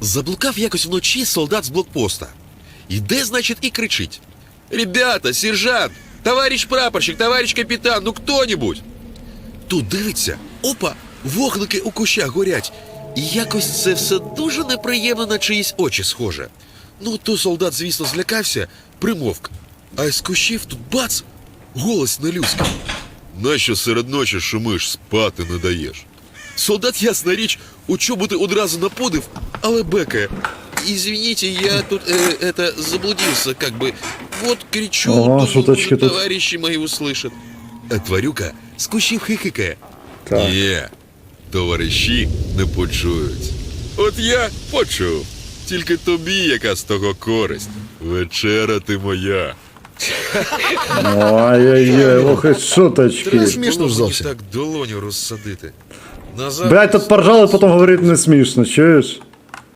Заблукав якось вночі солдат з блокпоста. Іде, значить, і кричить: Ребята, сержант, товарищ прапорщик, товарищ капітан, ну хто-нибудь. Тут дивиться, опа, вогники у кущах горять. І якось це все дуже неприємно на чиїсь очі схоже. Ну, то солдат, звісно, злякався, примовк. А із кущів тут бац! Голос нелюдський. Нащо серед ночі шумиш, спати не даєш? Солдат, ясна річ, у чоботи одразу наподив, але бекає. Извините, я тут э, это заблудился, как бы. Вот кричу, Ага, думаю, шуточки может, тут. товарищи мои услышат. А тварюка з кущів хихикає. Так. Ні, товариші не почують. От я почув. Тільки тобі яка з того користь. Вечера ти моя. Ой-ой-ой, ох і шуточки. Смішно Було ж мені зовсім. так долоню розсадити. Назад. Блять, тут поржали, потім говорить не смішно, чуєш?